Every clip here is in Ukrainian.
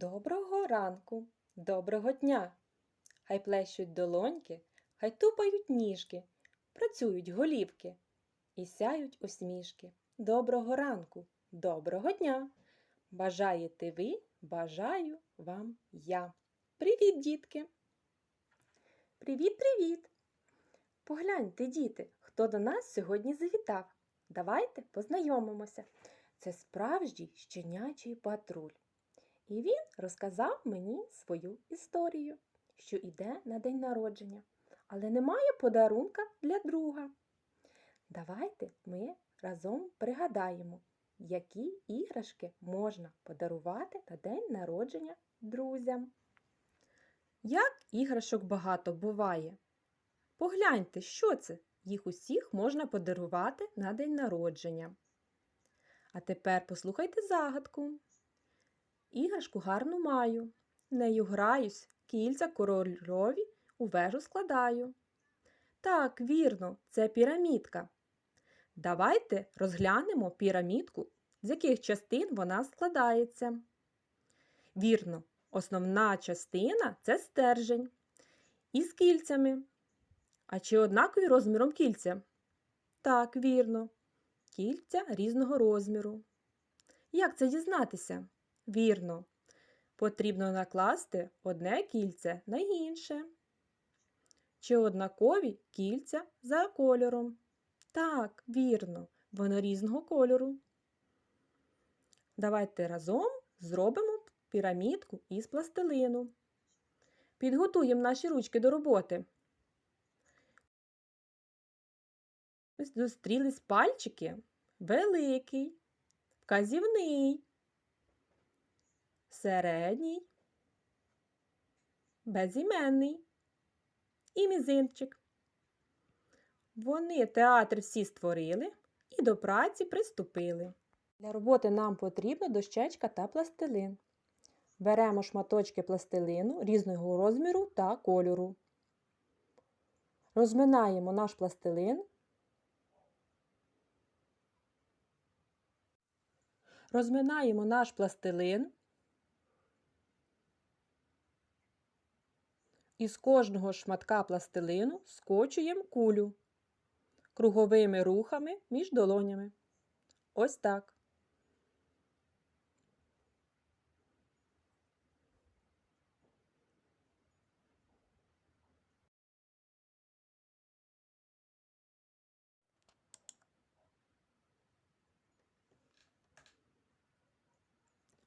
Доброго ранку, доброго дня. Хай плещуть долоньки, хай тупають ніжки, працюють голівки і сяють усмішки. Доброго ранку, доброго дня. Бажаєте ви, бажаю вам я. Привіт, дітки! Привіт-привіт! Погляньте, діти, хто до нас сьогодні завітав. Давайте познайомимося. Це справжній щенячий патруль. І він розказав мені свою історію, що йде на день народження, але немає подарунка для друга. Давайте ми разом пригадаємо, які іграшки можна подарувати на день народження друзям. Як іграшок багато буває? Погляньте, що це? Їх усіх можна подарувати на день народження. А тепер послухайте загадку. Іграшку гарну маю, нею граюсь, кільця кольорові у вежу складаю. Так, вірно, це пірамідка. Давайте розглянемо пірамідку, з яких частин вона складається. Вірно, основна частина це стержень із кільцями. А чи однакові розміром кільця? Так, вірно. Кільця різного розміру. Як це дізнатися? Вірно. Потрібно накласти одне кільце на інше. Чи однакові кільця за кольором? Так, вірно, воно різного кольору. Давайте разом зробимо пірамідку із пластилину. Підготуємо наші ручки до роботи. Ось зустрілись пальчики великий, вказівний, середній, безіменний і мізинчик. Вони театр всі створили і до праці приступили. Для роботи нам потрібна дощечка та пластилин. Беремо шматочки пластилину різного розміру та кольору. Розминаємо наш пластилин. Розминаємо наш пластилин. Із кожного шматка пластилину скочуємо кулю круговими рухами між долонями. Ось так.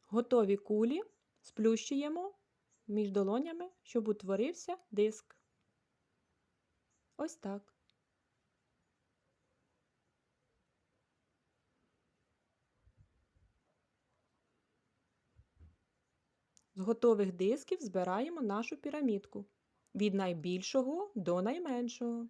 Готові кулі сплющуємо між долонями, щоб утворився диск. Ось так. З готових дисків збираємо нашу пірамідку від найбільшого до найменшого.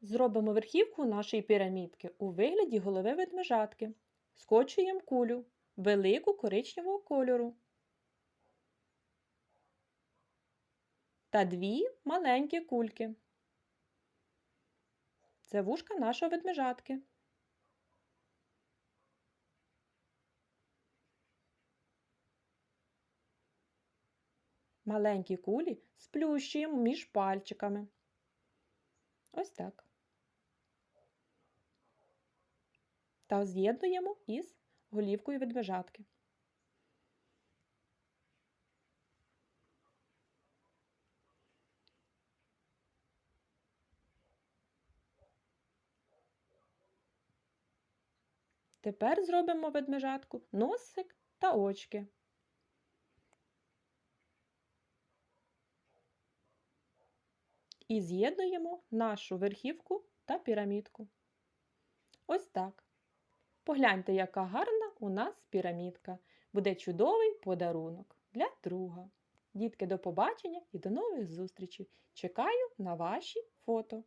Зробимо верхівку нашої пірамідки у вигляді голови ведмежатки. Скочуємо кулю велику коричневого кольору. Та дві маленькі кульки. Це вушка нашої ведмежатки. Маленькі кулі сплющуємо між пальчиками. Ось так. Та з'єднуємо із голівкою ведмежатки. Тепер зробимо ведмежатку носик та очки. І з'єднуємо нашу верхівку та пірамідку. Ось так. Погляньте, яка гарна у нас пірамідка. Буде чудовий подарунок для друга. Дітки, до побачення і до нових зустрічей. Чекаю на ваші фото.